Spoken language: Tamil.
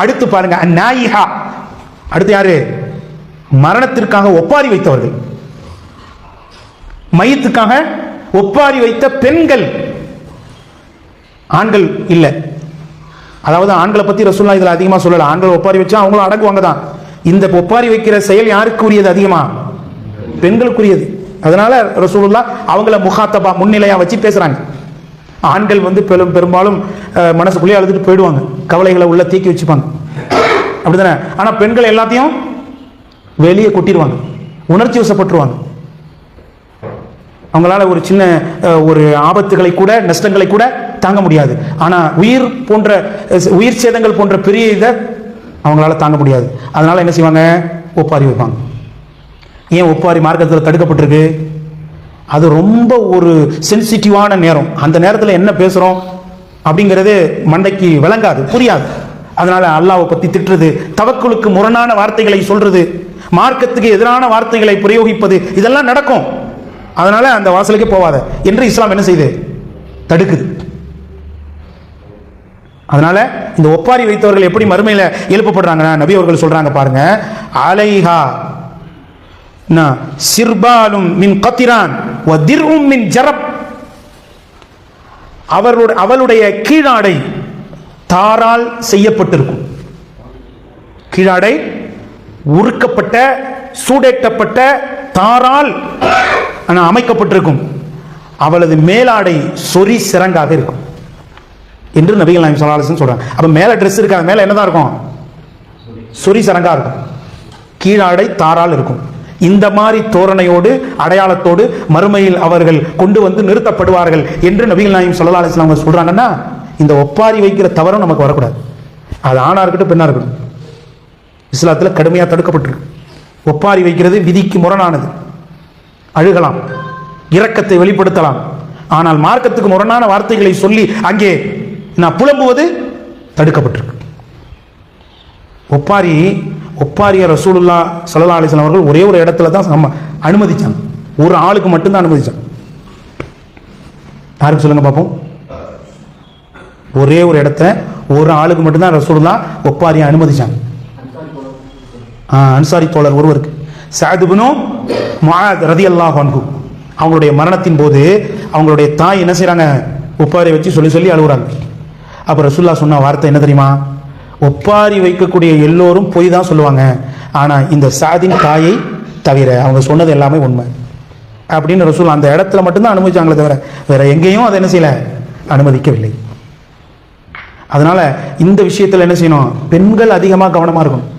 அடுத்து பாருங்க அந்நாயிஹா அடுத்து யாரு? மரணத்திற்காக ஒப்பாரி வைத்தவர்கள். மையத்துக்காக ஒப்பாரி வைத்த பெண்கள். ஆண்கள் இல்லை. அதாவது ஆண்களை பத்தி ரசூல்லா இதில் அதிகமா சொல்லல. ஆண்கள் ஒப்பாரி வச்சா அவங்களும் அடங்குவாங்க தான். இந்த ஒப்பாரி வைக்கிற செயல் யாருக்கு உரியது அதிகமா? பெண்களுக்குரியது. அதனால ரசூலுல்லா அவங்கள முகாத்தபா முன்னிலையா வச்சு பேசுறாங்க. ஆண்கள் வந்து பெரும் பெரும்பாலும் மனசுக்குள்ளேயே அழுதுட்டு போயிடுவாங்க. கவலைகளை உள்ள தீக்கி வச்சுப்பாங்க. அப்படிதானே ஆனா பெண்கள் எல்லாத்தையும் வெளியே கொட்டிடுவாங்க. உணர்ச்சி வசப்பட்டுருவாங்க. அவங்களால ஒரு சின்ன ஒரு ஆபத்துகளை கூட நஷ்டங்களை கூட தாங்க முடியாது. ஆனா உயிர் போன்ற உயிர் சேதங்கள் போன்ற பெரிய இதை அவங்களால தாங்க முடியாது. அதனால என்ன செய்வாங்க? ஒப்பாரி வைப்பாங்க. ஏன் ஒப்பாரி மார்க்கத்தில் தடுக்கப்பட்டிருக்கு? அது ரொம்ப ஒரு சென்சிட்டிவான நேரம். அந்த நேரத்தில் என்ன பேசுகிறோம் அப்படிங்கிறது மண்டைக்கு விளங்காது புரியாது. அதனால் அல்லாவை பற்றி திட்டுறது தவக்குலுக்கு முரணான வார்த்தைகளை சொல்கிறது மார்க்கத்துக்கு எதிரான வார்த்தைகளை பிரயோகிப்பது இதெல்லாம் நடக்கும். அதனால் அந்த வாசலுக்கே போவாத. என்று இஸ்லாம் என்ன செய்யுது தடுக்குது. அதனால இந்த ஒப்பாரி வைத்தவர்கள் எப்படி மறுமையில் எழுப்பப்படுறாங்கன்னா நபி அவர்கள் சொல்றாங்க பாருங்க அலைஹா என்ன, சிர்பாலும் மின் கத்திரான் வதிர்உம் மின் ஜரப் அவருடைய அவளுடைய கீழாடை தாரால் செய்யப்பட்டிருக்கும். கீழாடை உருக்கப்பட்ட சூடேட்டப்பட்ட தாரால் ஆனா, அமைக்கப்பட்டிருக்கும். அவளது மேலாடை சொறி சிறங்காக இருக்கும். என்று நபிகள் நாயம் சொல்லாலசன் சொல்றாங்க. அப்ப மேல ட்ரெஸ் இருக்காது மேல என்னதான் இருக்கும்? சொறி சரங்கா இருக்கும். கீழாடை தாரால் இருக்கும். இந்த மாதிரி தோரணையோடு அடையாளத்தோடு மறுமையில் அவர்கள் கொண்டு வந்து நிறுத்தப்படுவார்கள் என்று நபிகள் நாயம் சொல்லலா அலிஸ்லாம் அவங்க சொல்றாங்கன்னா இந்த ஒப்பாரி வைக்கிற தவறும் நமக்கு வரக்கூடாது. அது ஆணா இருக்கட்டும் பெண்ணா இருக்கட்டும். இஸ்லாத்தில் கடுமையாக தடுக்கப்பட்டிருக்கு. ஒப்பாரி வைக்கிறது விதிக்கு முரணானது. அழுகலாம். இரக்கத்தை வெளிப்படுத்தலாம். ஆனால் மார்க்கத்துக்கு முரணான வார்த்தைகளை சொல்லி அங்கே நான் புலம்புவது தடுக்கப்பட்டிருக்கு. ஒப்பாரி ஒப்பாரிய ரசூலுல்லா சல்லா அலிஸ்லாம் அவர்கள் ஒரே ஒரு இடத்துல தான் நம்ம அனுமதிச்சாங்க. ஒரு ஆளுக்கு மட்டும்தான் அனுமதிச்சாங்க. யாருக்கு சொல்லுங்க பார்ப்போம். ஒரே ஒரு இடத்த ஒரு ஆளுக்கு மட்டும்தான் ரசூலுல்லா ஒப்பாரியை அனுமதிச்சாங்க. அன்சாரி தோழர் ஒருவருக்கு. சாதுபனும் ரதி ரதியல்லாஹு அன்ஹு. அவங்களுடைய மரணத்தின் போது அவங்களுடைய தாய் என்ன செய்கிறாங்க ஒப்பாரி வச்சு சொல்லி சொல்லி அழுகுறாங்க. அப்போ ரசூல்லா சொன்ன வார்த்தை என்ன தெரியுமா? ஒப்பாரி வைக்கக்கூடிய எல்லோரும் பொய் தான் சொல்லுவாங்க. ஆனால் இந்த சாதின் தாயை தவிர அவங்க சொன்னது எல்லாமே உண்மை. அப்படின்னு ரசூல் அந்த இடத்துல மட்டும்தான் அனுமதிச்சாங்களே தவிர வேற எங்கேயும் அதை என்ன செய்யல? அனுமதிக்கவில்லை. அதனால இந்த விஷயத்தில் என்ன செய்யணும்? பெண்கள் அதிகமாக கவனமாக இருக்கணும்.